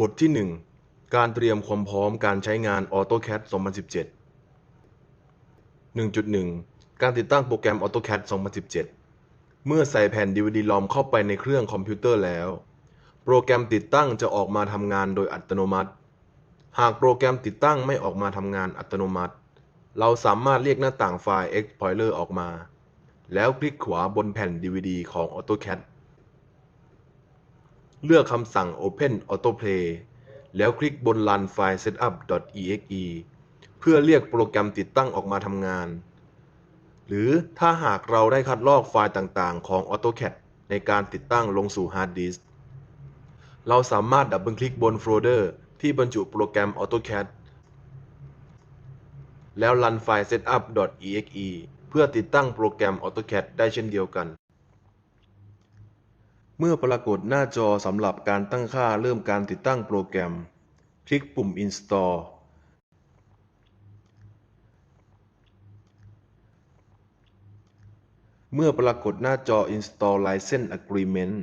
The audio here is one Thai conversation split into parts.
บทที่ 1 การเตรียมความพร้อมการใช้งาน AutoCAD 2017 1.1 การติดตั้งโปรแกรม AutoCAD 2017 เมื่อใส่แผ่น DVD-ROM เข้าไปในเครื่องคอมพิวเตอร์แล้ว โปรแกรมติดตั้งจะออกมาทำงานโดยอัตโนมัติ หากโปรแกรมติดตั้งไม่ออกมาทำงานอัตโนมัติ เราสามารถเรียกหน้าต่างไฟล์ Explorer ออกมา แล้วคลิกขวาบนแผ่น DVD ของ AutoCAD เลือกคำสั่ง Open Autoplay แล้วคลิกบน Run File Setup.exe เพื่อเรียกโปรแกรมติดตั้งออกมาทำงาน หรือถ้าหากเราได้คัดลอกไฟล์ต่างๆ ของ AutoCAD ในการติดตั้งลงสู่ฮาร์ดดิสก์เราสามารถดับเบิลคลิกบนโฟลเดอร์ที่บรรจุโปรแกรม AutoCAD แล้ว Run File Setup.exe เพื่อติดตั้งโปรแกรม AutoCAD ได้เช่นเดียวกัน เมื่อปรากฏหน้าจอสำหรับการตั้งค่าเริ่มการติดตั้งโปรแกรม คลิกปุ่ม Install เมื่อปรากฏหน้าจอ Install License Agreement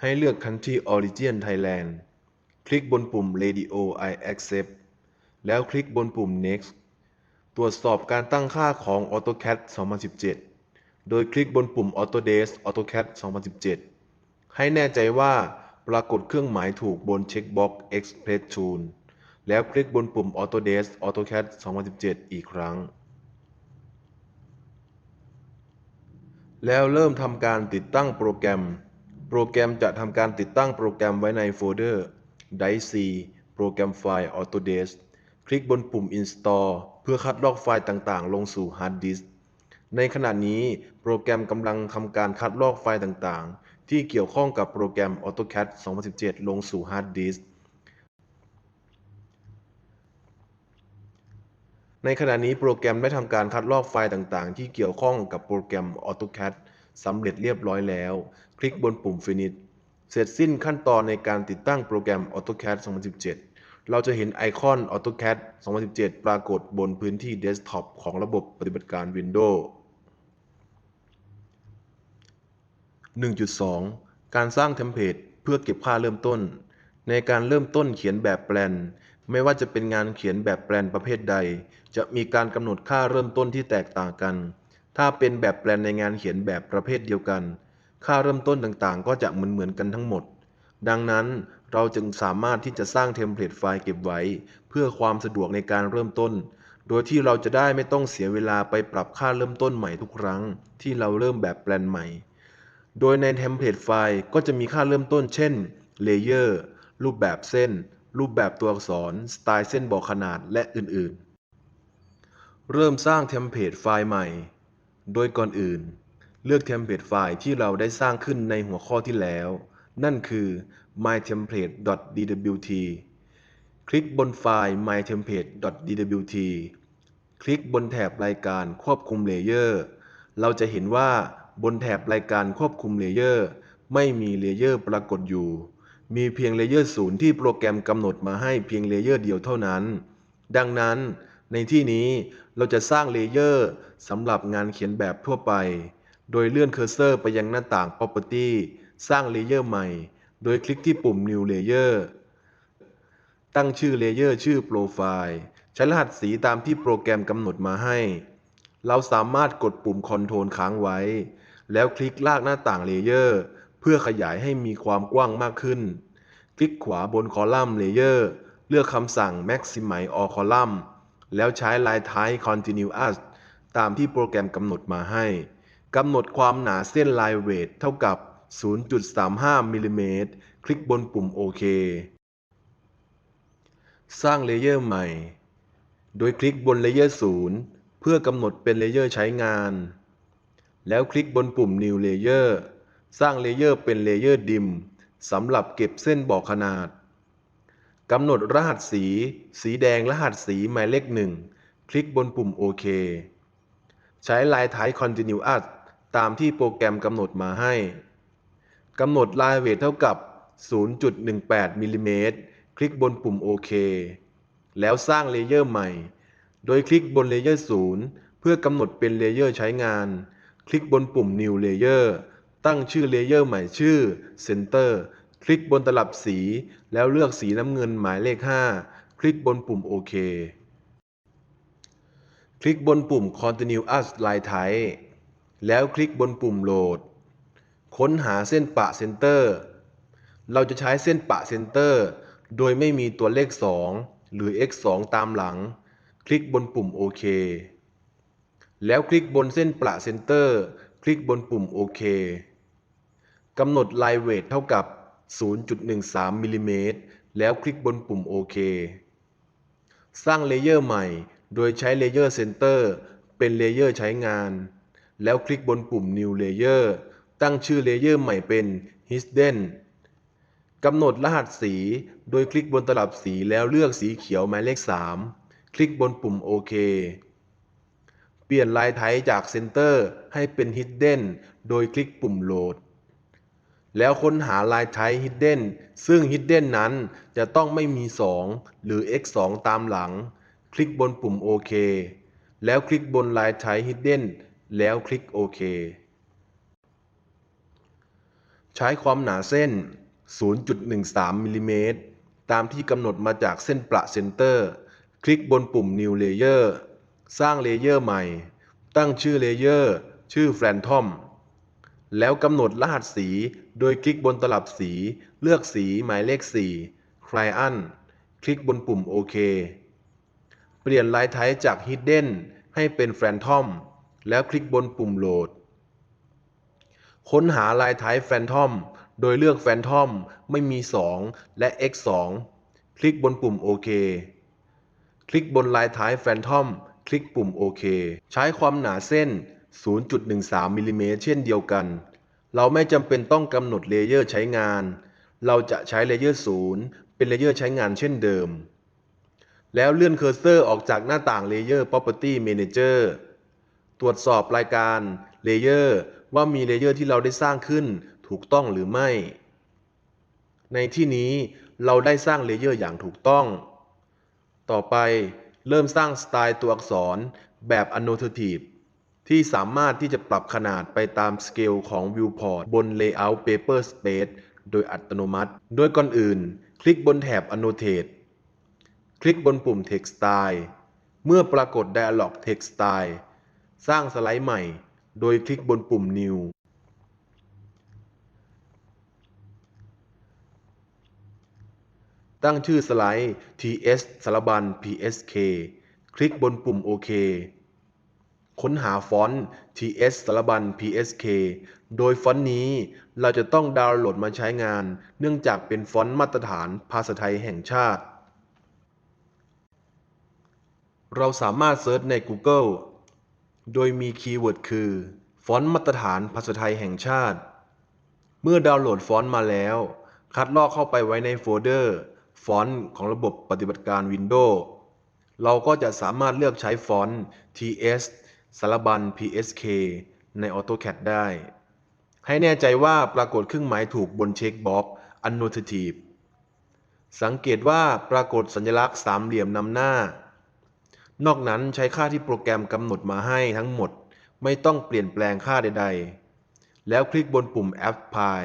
ให้เลือก Country Origin Thailand คลิกบนปุ่ม Radio I Accept แล้วคลิกบนปุ่ม Next ตรวจสอบการตั้งค่าของ AutoCAD 2017 โดยคลิกบนปุ่ม Autodesk AutoCAD 2017 ให้แน่ใจว่าปรากฏเครื่องหมายถูกบนเช็คบ็อกซ์ Express Tool แล้วคลิกบนปุ่ม Autodesk AutoCAD 2017 อีกครั้ง แล้วเริ่มทำการติดตั้งโปรแกรม โปรแกรมจะทำการติดตั้งโปรแกรมไว้ในโฟลเดอร์ Drive C โปรแกรมไฟล์ Autodesk คลิกบนปุ่ม Install เพื่อคัดลอกไฟล์ต่างๆ ลงสู่ฮาร์ดดิสในขณะนี้โปรแกรมกำลังทำการคัดลอกไฟล์ต่างๆ ที่เกี่ยวข้องกับโปรแกรม AutoCAD 2017 ลงสู่ฮาร์ดดิสก์ในขณะนี้โปรแกรมได้ทำการคัดลอกไฟล์ต่างๆ ที่เกี่ยวข้องกับโปรแกรม AutoCAD สำเร็จเรียบร้อยแล้ว คลิกบนปุ่ม Finish เสร็จสิ้นขั้นตอนในการติดตั้งโปรแกรม AutoCAD 2017 เราจะเห็นไอคอน AutoCAD 2017 ปรากฏบนพื้นที่เดสก์ท็อปของระบบปฏิบัติการ Windows 1.2 การสร้างเทมเพลตเพื่อเก็บค่าเริ่มต้น ในการเริ่มต้นเขียนแบบแปลน ไม่ว่าจะเป็นงานเขียนแบบแปลนประเภทใด จะมีการกำหนดค่าเริ่มต้นที่แตกต่างกัน ถ้าเป็นแบบแปลนในงานเขียนแบบประเภทเดียวกัน ค่าเริ่มต้นต่างๆ ก็จะเหมือนเหมือนๆกันทั้งหมด ดังนั้นเราจึงสามารถที่จะสร้างเทมเพลตไฟล์เก็บไว้ เพื่อความสะดวกในการเริ่มต้น โดยที่เราจะได้ไม่ต้องเสียเวลาไปปรับค่าเริ่มต้นใหม่ทุกครั้ง ที่เราเริ่มแบบแปลนใหม่ โดยในเทมเพลตไฟล์ก็จะมีค่าเริ่มต้นเช่น Layer รูปแบบเส้น รูปแบบตัวอักษร สไตล์เส้นบอกขนาด และอื่นๆ เริ่มสร้างเทมเพลตไฟล์ใหม่ โดยก่อนอื่น เลือกเทมเพลตไฟล์ที่เราได้สร้างขึ้นในหัวข้อที่แล้ว นั่นคือ mytemplate.dwt คลิกบนไฟล์ mytemplate.dwt คลิกบนแถบรายการควบคุมเลเยอร์ เราจะเห็นว่า บนแถบรายการควบคุมเลเยอร์ ไม่มีเลเยอร์ปรากฏอยู่ มีเพียงเลเยอร์ศูนย์ที่โปรแกรมกำหนดมาให้เพียงเลเยอร์เดียวเท่านั้น ดังนั้น ในที่นี้เราจะสร้างเลเยอร์สำหรับงานเขียนแบบทั่วไป โดยเลื่อนเคอร์เซอร์ไปยังหน้าต่าง Property สร้างเลเยอร์ใหม่ โดยคลิกที่ปุ่ม New Layer ตั้งชื่อเลเยอร์ชื่อ Profile ใช้รหัสสีตามที่โปรแกรมกำหนดมาให้ เราสามารถกดปุ่ม Ctrl ค้างไว้ แล้วคลิกลากหน้าต่างเลเยอร์เพื่อขยายให้มีความกว้างมากขึ้น คลิกขวาบนคอลัมน์เลเยอร์เลือกคำสั่ง Maximize All Column แล้วใช้ลายท้าย Continuous ตามที่โปรแกรมกำหนดมาให้กำหนดความหนาเส้นลายเวทเท่ากับ 0.35มิลลิเมตรคลิกบนปุ่มโอเคสร้างเลเยอร์ใหม่ โดยคลิกบนเลเยอร์0เพื่อกำหนดเป็นเลเยอร์ใช้งาน แล้วคลิกบนปุ่ม New Layer สร้างเลเยอร์เป็นเลเยอร์ดิมสำหรับเก็บเส้นบอกขนาดกำหนดรหัสสี สีแดงรหัสสีหมายเลขหนึ่งคลิกบนปุ่มโอเคใช้ลายท้าย Continuous ตามที่โปรแกรมกำหนดมาให้กำหนดลายเวทเท่ากับ 0.18มิลลิเมตรคลิกบนปุ่มโอเคแล้วสร้างเลเยอร์ใหม่ โดยคลิกบนเลเยอร์0เพื่อกำหนดเป็นเลเยอร์ใช้งาน คลิกบนปุ่ม New Layer ตั้งชื่อเลเยอร์ใหม่ชื่อ Center คลิกบนตลับสี แล้วเลือกสีน้ำเงินหมายเลข 5 คลิกบนปุ่มโอเค คลิกบนปุ่ม Continuous Line Type แล้วคลิกบนปุ่มโหลดค้นหาเส้นปะเซนเตอร์เราจะใช้เส้นปะเซนเตอร์โดยไม่มีตัวเลข 2 หรือ x 2ตามหลัง คลิกบนปุ่มโอเค แล้วคลิกบนเส้นประเซนเตอร์ คลิกบนปุ่มโอเคกำหนด Line Weight เท่ากับ 0.13มิลลิเมตรแล้วคลิกบนปุ่มโอเคสร้างเลเยอร์ใหม่ โดยใช้เลเยอร์เซนเตอร์เป็นเลเยอร์ใช้งาน แล้วคลิกบนปุ่ม New Layer ตั้งชื่อเลเยอร์ใหม่เป็น Hidden กำหนดรหัสสี โดยคลิกบนตลับสีแล้วเลือกสีเขียวหมายเลข 3 คลิกบนปุ่มโอเค ลี่ยนลายไทป์จากเซนเตอร์ให้เป็น Hidden โดยคลิกปุ่มโหลด แล้วค้นหาลายไทป์ Hidden ซึ่ง Hidden นั้นจะต้องไม่มี 2 หรือ x 2ตามหลัง คลิกบนปุ่มโอเคแล้วคลิกบนลายไทป์ Hidden แล้วคลิกโอเคใช้ความหนาเส้น 0.13มิลลิเมตรตามที่กำหนดมาจากเส้นประเซนเตอร์ คลิกบนปุ่ม New Layer สร้างเลเยอร์ใหม่ ตั้งชื่อเลเยอร์ ชื่อ Phantom แล้วกำหนดรหัสสีโดยคลิกบนตลับสี เลือกสีหมายเลข 4 Cyan คลิกบนปุ่มโอเคเปลี่ยนลายไทป์จาก Hidden ให้เป็น Phantom แล้วคลิกบนปุ่มโหลด ค้นหาลายไทป์ Phantom โดยเลือก Phantom ไม่มี 2 และ x 2 คลิกบนปุ่มโอเค คลิกบนลายไทป์ Phantom คลิกปุ่มโอเค ใช้ความหนาเส้น 0.13มิลลิเมตรเช่นเดียวกัน เราไม่จำเป็นต้องกำหนดเลเยอร์ใช้งาน เราจะใช้เลเยอร์ 0 เป็นเลเยอร์ใช้งานเช่นเดิม แล้วเลื่อนเคอร์เซอร์ออกจากหน้าต่าง Layer Property Manager ตรวจสอบรายการ Layer ว่ามีเลเยอร์ที่เราได้สร้างขึ้นถูกต้องหรือไม่ ในที่นี้เราได้สร้างเลเยอร์อย่างถูกต้อง ต่อไป เริ่มสร้างสไตล์ตัวอักษรแบบ annotative ที่สามารถที่จะปรับขนาดไปตามสเกลของ viewport บน layout paper space โดยอัตโนมัติ โดยก่อนอื่น คลิกบนแถบ annotate คลิกบนปุ่ม text style เมื่อปรากฏ dialog text style สร้างสไลด์ใหม่ โดยคลิกบนปุ่ม new ตั้งชื่อสไลด์ ts สารบัญ psk คลิกบนปุ่มโอเคค้นหาฟอนต์ ts สารบัญ psk โดยฟอนต์นี้เราจะต้องดาวน์โหลดมาใช้งาน เนื่องจากเป็นฟอนต์มาตรฐานภาษาไทยแห่งชาติ เราสามารถเซิร์ชใน Google โดยมีคีย์เวิร์ดคือ ฟอนต์มาตรฐานภาษาไทยแห่งชาติ เมื่อดาวน์โหลดฟอนต์มาแล้ว คัดลอกเข้าไปไว้ในโฟลเดอร์ ฟอนต์ของระบบปฏิบัติการ Windows เราก็จะสามารถเลือกใช้ฟอนต์ TS สารบัญ PSK ใน AutoCAD ได้ ให้แน่ใจว่าปรากฏเครื่องหมายถูกบนเช็คบ็อก Annotative สังเกตว่าปรากฏสัญลักษณ์สามเหลี่ยมนำหน้า นอกนั้นใช้ค่าที่โปรแกรมกำหนดมาให้ทั้งหมด ไม่ต้องเปลี่ยนแปลงค่าใด ๆ แล้วคลิกบนปุ่ม Apply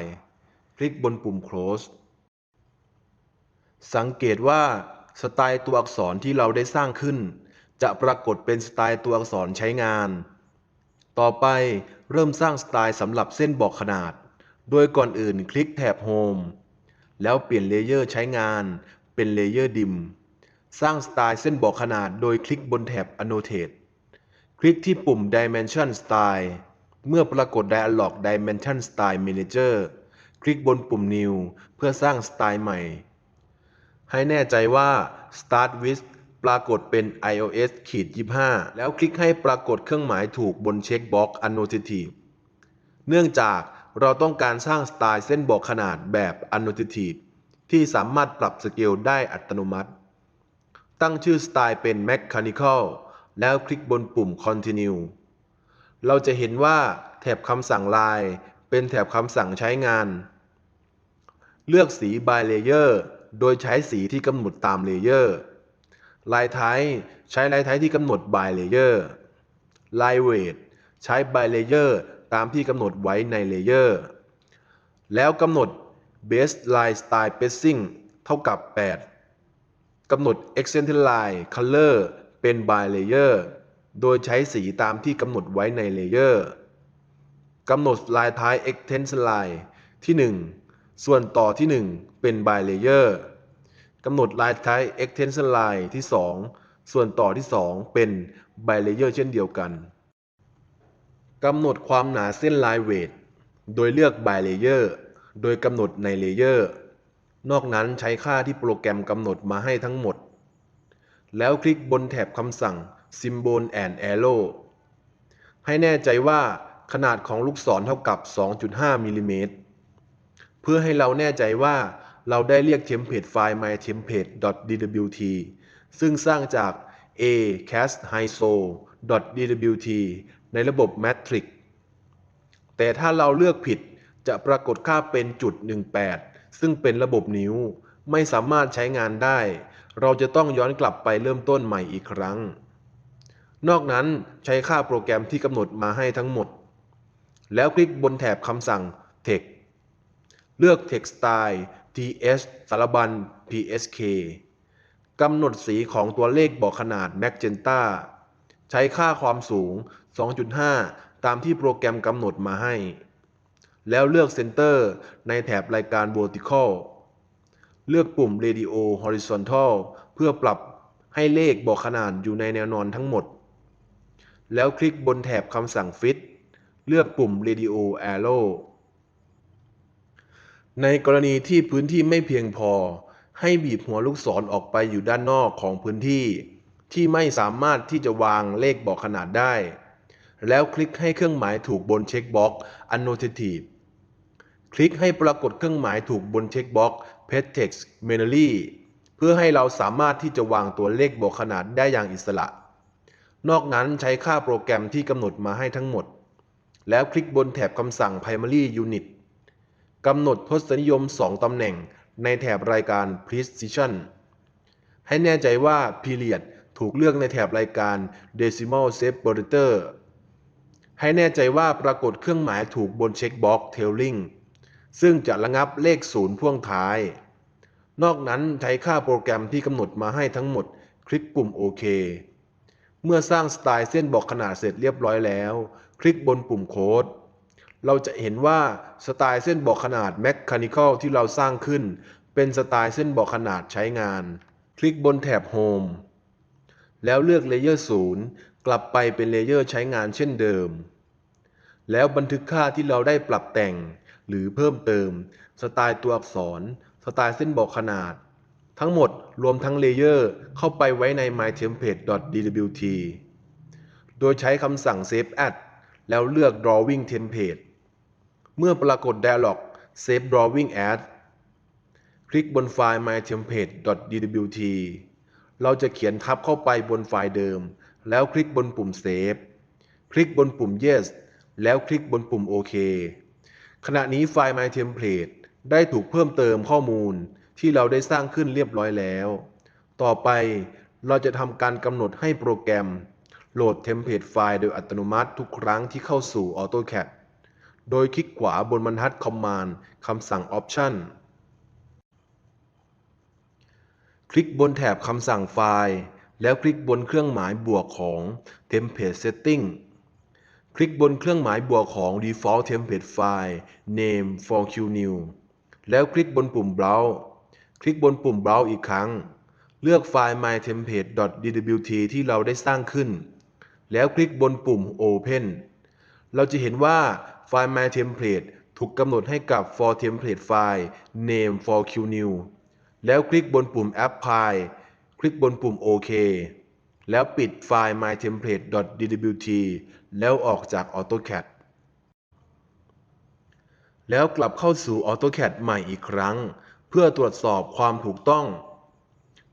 คลิกบนปุ่ม Close สังเกตว่าสไตล์ตัวอักษรที่เราได้สร้างขึ้น จะปรากฏเป็นสไตล์ตัวอักษรใช้งาน ต่อไปเริ่มสร้างสไตล์สำหรับเส้นบอกขนาด โดยก่อนอื่นคลิกแถบ Home แล้วเปลี่ยนเลเยอร์ใช้งานเป็นเลเยอร์ดิม สร้างสไตล์เส้นบอกขนาดโดยคลิกบนแถบ Annotate คลิกที่ปุ่ม Dimension Style เมื่อปรากฏ Dialog Dimension Style Manager คลิกบนปุ่ม New เพื่อสร้างสไตล์ใหม่ ให้แน่ใจว่า Start with ปรากฏเป็น iOS ขีด25 แล้วคลิกให้ปรากฏเครื่องหมายถูกบนเช็คบ็อก Annotative เนื่องจากเราต้องการสร้างสไตล์เส้นบอกขนาดแบบ Annotative ที่สามารถปรับสเกลได้อัตโนมัติ ตั้งชื่อสไตล์เป็น Mechanical แล้วคลิกบนปุ่ม Continue เราจะเห็นว่าแถบคำสั่งลาย เป็นแถบคำสั่งใช้งาน เลือกสี by layer โดยใช้สีที่กำหนดตามเลเยอร์ ลายไทป์ใช้ลายไทป์ที่กำหนด by layer ลายเวทใช้ by layer ตามที่กำหนดไว้ในเลเยอร์ แล้วกำหนด baseline style spacing เท่ากับ 8กำหนด accented line color เป็น by layer โดยใช้สีตามที่กำหนดไว้ในเลเยอร์กำหนดลายท้าย e x t e n s i line ที่ 1 ส่วนต่อที่ 1 เป็น by layer กำหนดลายท้าย extension line ที่ 2 ส่วนต่อที่ 2 เป็น by layer เช่นเดียวกันกำหนดความหนาเส้นลายเวทโดยเลือก by layer โดยกำหนดในเลเยอร์นอกนั้นใช้ค่าที่โปรแกรมกำหนดมาให้ทั้งหมด แล้วคลิกบนแถบคำสั่ง Symbol and Arrow ให้แน่ใจว่าขนาดของลูกศรเท่ากับ 2.5มิลลิเมตร เพื่อให้เราแน่ใจว่าเราได้เรียกเทมเพลตไฟล์ mytemplate.dwt ซึ่งสร้างจาก a cast hiso.dwt ในระบบ Matrix แต่ถ้าเราเลือกผิดจะปรากฏค่าเป็นจุด 18 ซึ่งเป็นระบบนิ้ว ไม่สามารถใช้งานได้ เราจะต้องย้อนกลับไปเริ่มต้นใหม่อีกครั้ง นอกนั้นใช้ค่าโปรแกรมที่กำหนดมาให้ทั้งหมด แล้วคลิกบนแถบคำสั่ง Text เลือก Text Style th สารบัญ psk กำหนดสีของตัวเลขบอกขนาด magenta ใช้ค่าความสูง 2.5 ตามที่โปรแกรมกำหนดมาให้ แล้วเลือก Center ในแถบรายการ Vertical เลือกปุ่ม Radio Horizontal เพื่อปรับให้เลขบอกขนาดอยู่ในแนวนอนทั้งหมด แล้วคลิกบนแถบคำสั่ง Fit เลือกปุ่ม Radio Arrow ในกรณีที่พื้นที่ไม่เพียงพอ ให้บีบหัวลูกศรออกไปอยู่ด้านนอกของพื้นที่ ที่ไม่สามารถที่จะวางเลขบอกขนาดได้ แล้วคลิกให้เครื่องหมายถูกบนเช็คบ็อกซ์ Annotative คลิกให้ปรากฏเครื่องหมายถูกบนเช็คบ็อกซ์ Page Text Manually เพื่อให้เราสามารถที่จะวางตัวเลขบอกขนาดได้อย่างอิสระ นอกนั้นใช้ค่าโปรแกรมที่กำหนดมาให้ทั้งหมด แล้วคลิกบนแถบคำสั่ง Primary Unit กำหนดทศนิยม 2 ตำแหน่งในแถบรายการ Precision ให้แน่ใจว่า Period ถูกเลือกในแถบรายการ Decimal Separator ให้แน่ใจว่าปรากฏเครื่องหมายถูกบนเช็คบ็อกซ์ Tailing ซึ่งจะระงับเลขศูนย์พ่วงท้าย นอกนั้นใช้ค่าโปรแกรมที่กำหนดมาให้ทั้งหมด คลิกปุ่มโอเคเมื่อสร้างสไตล์เส้นบอกขนาดเสร็จเรียบร้อยแล้ว คลิกบนปุ่มโค้ด เราจะเห็นว่าสไตล์เส้นบอกขนาด Mechanical ที่เราสร้างขึ้น เป็นสไตล์เส้นบอกขนาดใช้งาน คลิกบนแถบ Home แล้วเลือกเลเยอร์0กลับไปเป็นเลเยอร์ใช้งานเช่นเดิม แล้วบันทึกค่าที่เราได้ปรับแต่ง หรือเพิ่มเติม สไตล์ตัวอักษร สไตล์เส้นบอกขนาด ทั้งหมดรวมทั้งเลเยอร์เข้าไปไว้ใน mytemplate.dwt โดยใช้คำสั่ง save as แล้วเลือก drawing template เมื่อปรากฏ dialog save drawing as คลิกบนไฟล์ mytemplate.dwt เราจะเขียนทับเข้าไปบนไฟล์เดิม แล้วคลิกบนปุ่ม save คลิกบนปุ่ม yes แล้วคลิกบนปุ่ม OK ขณะนี้ไฟล์ mytemplate ได้ถูกเพิ่มเติมข้อมูลที่เราได้สร้างขึ้นเรียบร้อยแล้ว ต่อไปเราจะทำการกำหนดให้โปรแกรม โหลดเทมเพลตไฟล์โดยอัตโนมัติทุกครั้งที่เข้าสู่ AutoCAD โดยคลิกขวาบนบรรทัด Command คำสั่ง Option คลิกบนแถบคำสั่งไฟล์ แล้วคลิกบนเครื่องหมายบวกของ Template Setting คลิกบนเครื่องหมายบวกของ Default Template File Name for QNew แล้วคลิกบนปุ่ม Browse คลิกบนปุ่ม Browse อีกครั้ง เลือกไฟล์ mytemplate.dwt ที่เราได้สร้างขึ้น แล้วคลิกบนปุ่ม Open เราจะเห็นว่า ไฟล์ mytemplate ถูกกำหนดให้กับ for template file name for QNew แล้วคลิกบนปุ่ม Apply คลิกบนปุ่ม OK แล้วปิดไฟล์ mytemplate.dwt แล้วออกจาก AutoCAD แล้วกลับเข้าสู่ AutoCAD ใหม่อีกครั้ง เพื่อตรวจสอบความถูกต้อง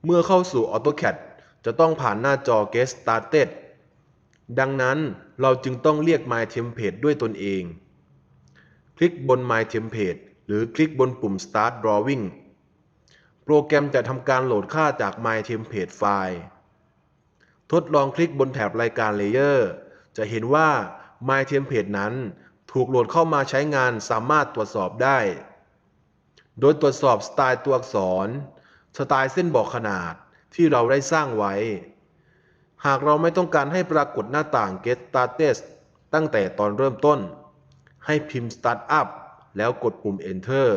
เมื่อเข้าสู่ AutoCAD จะต้องผ่านหน้าจอ Get Started ดังนั้นเราจึงต้องเรียก My Template ด้วยตนเอง คลิกบน My Template หรือคลิกบนปุ่ม Start Drawing โปรแกรมจะทำการโหลดค่าจาก My Template ไฟล์ทดลองคลิกบนแถบรายการ Layer จะเห็นว่า My Template นั้นถูกโหลดเข้ามาใช้งานสามารถตรวจสอบได้ โดยตรวจสอบสไตล์ตัวอักษร สไตล์เส้นบอกขนาดที่เราได้สร้างไว้ หากเราไม่ต้องการให้ปรากฏหน้าต่าง Get Started ตั้งแต่ตอนเริ่มต้น ให้พิมพ์ Start Up แล้วกดปุ่ม Enter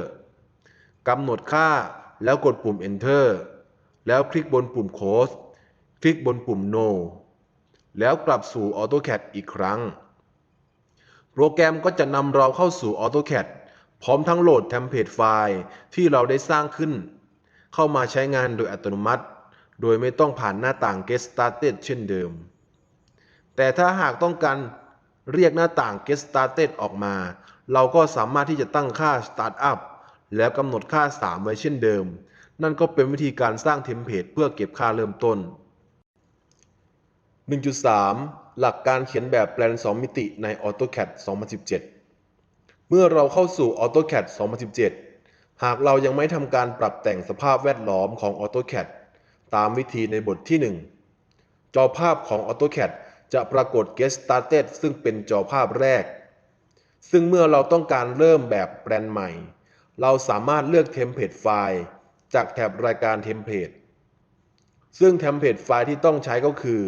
กำหนดค่าแล้วกดปุ่ม Enter แล้วคลิกบนปุ่ม Close คลิกบนปุ่ม No แล้วกลับสู่ AutoCAD อีกครั้ง โปรแกรมก็จะนำเราเข้าสู่ AutoCAD พร้อมทั้งโหลดเทมเพลตไฟล์ที่เราได้สร้างขึ้น เข้ามาใช้งานโดยอัตโนมัติ โดยไม่ต้องผ่านหน้าต่าง Get Started เช่นเดิม แต่ถ้าหากต้องการ เรียกหน้าต่าง Get Started ออกมา เราก็สามารถที่จะตั้งค่า Startup แล้วกำหนดค่า 3 ไว้เช่นเดิม นั่นก็เป็นวิธีการสร้างเทมเพลตเพื่อเก็บค่าเริ่มต้น 1.3 หลักการเขียนแบบแปลน 2 มิติใน AutoCAD 2017 เมื่อเราเข้าสู่ AutoCAD 2017 หากเรายังไม่ทำการปรับแต่งสภาพแวดล้อมของ AutoCAD ตามวิธีในบทที่ 1 จอภาพของ AutoCAD จะปรากฏ Get Started ซึ่งเป็นจอภาพแรก ซึ่งเมื่อเราต้องการเริ่มแบบแปลนใหม่ เราสามารถเลือกเทมเพลตไฟล์จากแถบรายการเทมเพลตซึ่งเทมเพลตไฟล์ที่ต้องใช้ก็คือ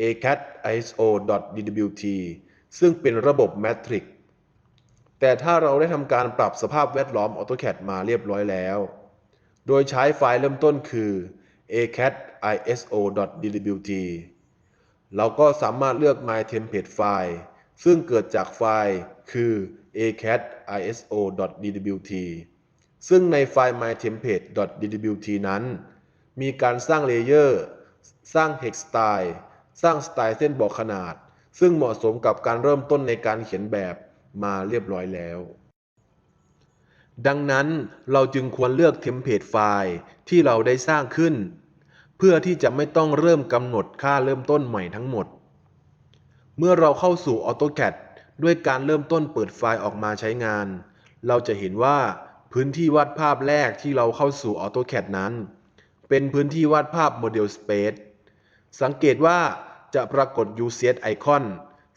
acat iso.dwt ซึ่งเป็นระบบ Matrix แต่ถ้าเราได้ทำการปรับสภาพแวดล้อม AutoCAD มาเรียบร้อยแล้ว โดยใช้ไฟล์เริ่มต้นคือ acat iso.dwt เราก็สามารถเลือก My Template File ซึ่งเกิดจากไฟล์คือ acat iso.dwt ซึ่งในไฟล์ My Template.dwt นั้น มีการสร้างเลเยอร์ สร้าง Text Style สร้างสไตล์เส้นบอกขนาด ซึ่งเหมาะสมกับการเริ่มต้นในการเขียนแบบมาเรียบร้อยแล้ว ดังนั้นเราจึงควรเลือกเทมเพลตไฟล์ที่เราได้สร้างขึ้น เพื่อที่จะไม่ต้องเริ่มกำหนดค่าเริ่มต้นใหม่ทั้งหมด เมื่อเราเข้าสู่ AutoCAD ด้วยการเริ่มต้นเปิดไฟล์ออกมาใช้งาน เราจะเห็นว่าพื้นที่วาดภาพแรกที่เราเข้าสู่ AutoCAD นั้น เป็นพื้นที่วาดภาพ Model Space สังเกตว่าจะปรากฏ UCS Icon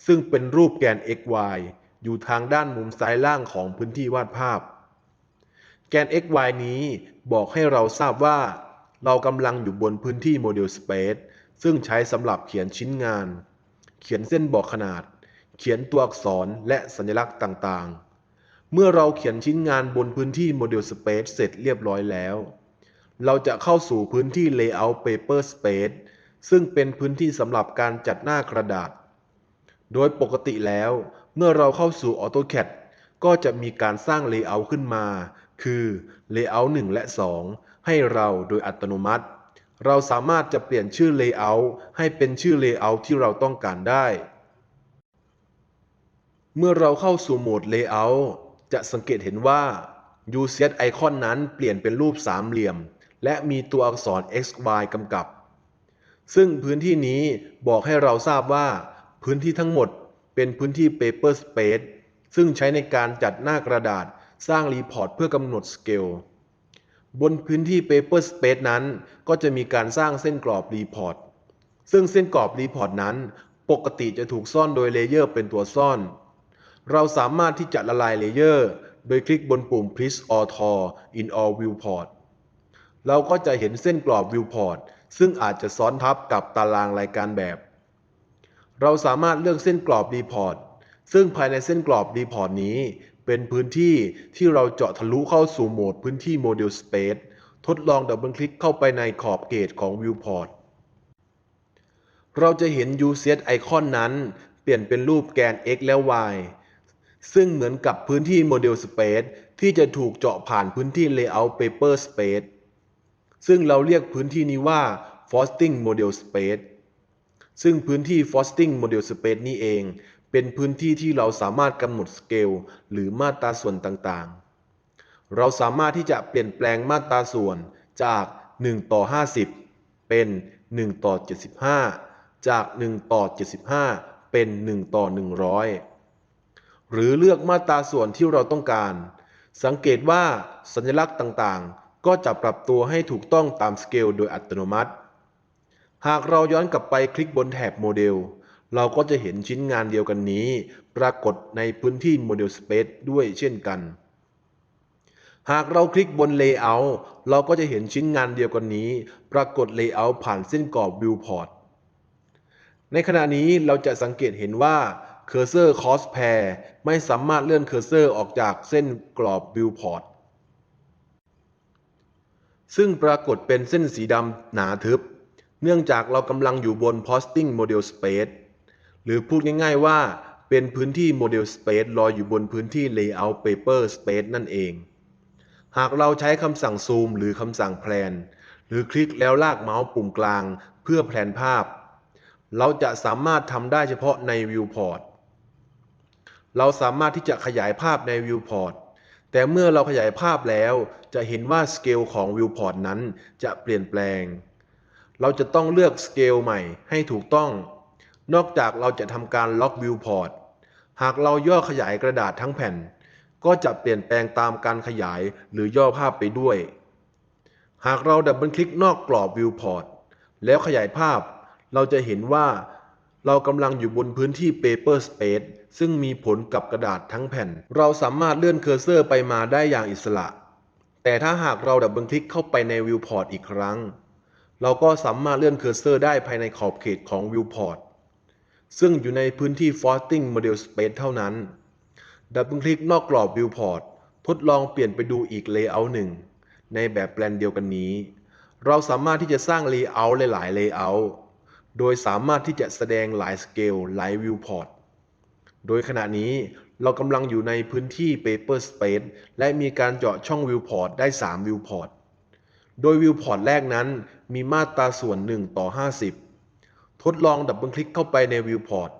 ซึ่งเป็นรูปแกน XY อยู่ทางด้านมุมซ้ายล่างของพื้นที่วาดภาพ แกน XY นี้บอกให้เราทราบว่า เรากำลังอยู่บนพื้นที่ Model Space ซึ่งใช้สำหรับเขียนชิ้นงาน เขียนเส้นบอกขนาด เขียนตัวอักษรและสัญลักษณ์ต่างๆ เมื่อเราเขียนชิ้นงานบนพื้นที่ Model Space เสร็จเรียบร้อยแล้ว เราจะเข้าสู่พื้นที่ Layout Paper Space ซึ่งเป็นพื้นที่สำหรับการจัดหน้ากระดาษ โดยปกติแล้ว เมื่อเราเข้าสู่ AutoCAD ก็จะมีการสร้าง Layout ขึ้นมา คือ Layout 1 และ 2 ให้เราโดยอัตโนมัติ เราสามารถจะเปลี่ยนชื่อ Layout ให้เป็นชื่อ Layout ที่เราต้องการได้ เมื่อเราเข้าสู่โหมด Layout จะสังเกตเห็นว่า UCS Icon นั้นเปลี่ยนเป็นรูปสามเหลี่ยม และมีตัวอักษร XY กำกับ ซึ่งพื้นที่นี้บอกให้เราทราบว่า พื้นที่ทั้งหมดเป็นพื้นที่ Paper Space ซึ่งใช้ในการจัดหน้ากระดาษสร้างรีพอร์ตเพื่อกำหนดสเกล บนพื้นที่ Paper Space นั้น ก็จะมีการสร้างเส้นกรอบรีพอร์ต ซึ่งเส้นกรอบรีพอร์ตนั้น ปกติจะถูกซ่อนโดยเลเยอร์เป็นตัวซ่อน เราสามารถที่จะละลายเลเยอร์ โดยคลิกบนปุ่ม Please Alter in all viewport เราก็จะเห็นเส้นกรอบ viewport ซึ่งอาจจะซ้อนทับกับตารางรายการแบบ เราสามารถเลือกเส้นกรอบ report ซึ่งภายในเส้นกรอบ report นี้ เป็นพื้นที่ที่เราเจาะทะลุเข้าสู่โหมดพื้นที่ model space ทดลองดับเบิลคลิกเข้าไปในขอบเกตของ viewport เราจะเห็น UCS icon นั้น เปลี่ยนเป็นรูปแกน x และ y ซึ่งเหมือนกับพื้นที่ model space ที่จะถูกเจาะผ่านพื้นที่ layout paper space ซึ่งเราเรียกพื้นที่นี้ว่า Frosting Model Space ซึ่งพื้นที่ Frosting Model Space นี้เอง เป็นพื้นที่ที่เราสามารถกำหนดสเกลหรือมาตราส่วนต่างๆ เราสามารถที่จะเปลี่ยนแปลงมาตราส่วนจาก 1 ต่อ 50 เป็น 1 ต่อ 75 จาก 1 ต่อ 75 เป็น 1 ต่อ 100 หรือเลือกมาตราส่วนที่เราต้องการ สังเกตว่าสัญลักษณ์ต่างๆ ก็จะปรับตัวให้ถูกต้องตามสเกลโดยอัตโนมัติ หากเราย้อนกลับไปคลิกบนแถบโมเดล เราก็จะเห็นชิ้นงานเดียวกันนี้ ปรากฏในพื้นที่ Model Space ด้วยเช่นกัน หากเราคลิกบน Layout เราก็จะเห็นชิ้นงานเดียวกันนี้ ปรากฏ Layout ผ่านเส้นกรอบ Viewport ในขณะนี้เราจะสังเกตเห็นว่า Cursor Crosshair ไม่สามารถเลื่อนเคอร์เซอร์ออกจากเส้นกรอบ Viewport ซึ่งปรากฏเป็นเส้นสีดำหนาทึบ เนื่องจากเรากำลังอยู่บน Posting Model Space รือพูดง่ายๆว่าเป็นพื้นที่ Model Space ลอยอยู่บนพื้นที่ Layout Paper Space นั่นเอง หากเราใช้คำสั่งซูมหรือคำสั่งแพลนหรือคลิกแล้วลากเมาส์ปุ่มกลางเพื่อแพลนภาพ เราจะสามารถทำได้เฉพาะใน Viewport เราสามารถที่จะขยายภาพใน Viewport แต่เมื่อเราขยายภาพแล้วจะเห็นว่าสเกลของ Viewport นั้นจะเปลี่ยนแปลง เราจะต้องเลือกสเกลใหม่ให้ถูกต้อง นอกจากเราจะทำการล็อก Viewport หากเราย่อขยายกระดาษทั้งแผ่น ก็จะเปลี่ยนแปลงตามการขยายหรือย่อภาพไปด้วย หากเราดับเบิลคลิกนอกกรอบ Viewport แล้วขยายภาพ เราจะเห็นว่า เรากำลังอยู่บนพื้นที่ Paper Space ซึ่งมีผลกับกระดาษทั้งแผ่น เราสามารถเลื่อนเคอร์เซอร์ไปมาได้อย่างอิสระ แต่ถ้าหากเราดับเบิลคลิกเข้าไปใน Viewport อีกครั้ง เราก็สามารถเลื่อนเคอร์เซอร์ได้ภายในขอบเขตของ Viewport ซึ่งอยู่ในพื้นที่ Floating Model Space เท่านั้น ดับเบิลคลิกนอกกรอบ Viewport ทดลองเปลี่ยนไปดูอีก Layout หนึ่ง ในแบบแปลนเดียวกันนี้ เราสามารถที่จะสร้าง Layout หลาย ๆ Layout โดยสามารถที่จะแสดงหลายสเกลหลาย Viewport โดยขณะนี้เรากำลังอยู่ในพื้นที่ Paper Space และมีการเจาะช่อง Viewport ได้ 3 Viewport โดย Viewport แรกนั้นมีมาตราส่วน 1 ต่อ 50 ทดลองดับเบิลคลิกเข้าไปใน Viewport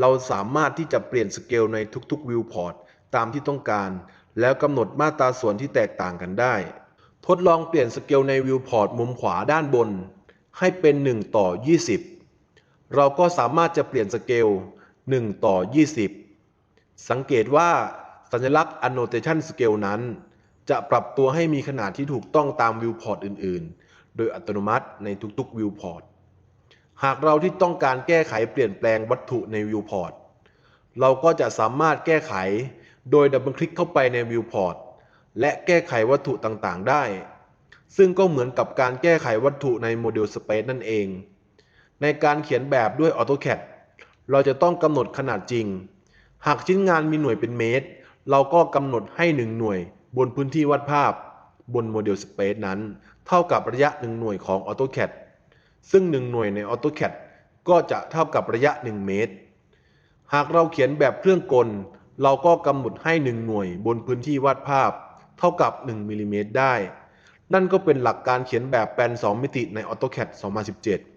เราสามารถที่จะเปลี่ยนสเกลในทุกๆ Viewport ตามที่ต้องการ แล้วกำหนดมาตราส่วนที่แตกต่างกันได้ ทดลองเปลี่ยนสเกลใน Viewport มุมขวาด้านบน ให้เป็น 1 ต่อ 20 เราก็สามารถจะเปลี่ยนสเกล 1 ต่อ 20 สังเกตว่าสัญลักษณ์ annotation scale นั้น จะปรับตัวให้มีขนาดที่ถูกต้องตาม viewport อื่น ๆ โดยอัตโนมัติในทุกๆ viewport หากเราที่ต้องการแก้ไขเปลี่ยนแปลงวัตถุใน viewport เราก็จะสามารถแก้ไขโดยดับเบิลคลิกเข้าไปใน viewport และแก้ไขวัตถุต่างๆ ได้ ซึ่งก็เหมือนกับการแก้ไขวัตถุใน Model Space นั่นเอง ในการเขียนแบบด้วย AutoCAD เราจะต้องกำหนดขนาดจริง หากชิ้นงานมีหน่วยเป็นเมตร เราก็กำหนดให้1หน่วยบนพื้นที่วาดภาพ บน Model Space นั้น เท่ากับระยะ1หน่วยของ AutoCAD ซึ่ง 1 หน่วยใน AutoCAD ก็จะเท่ากับระยะ 1 เมตร หากเราเขียนแบบเครื่องกล เราก็กำหนดให้ 1 หน่วยบนพื้นที่วาดภาพ เท่ากับ 1มิลลิเมตรได้ นั่นก็เป็นหลักการเขียนแบบแปลน 2 มิติใน AutoCAD 2017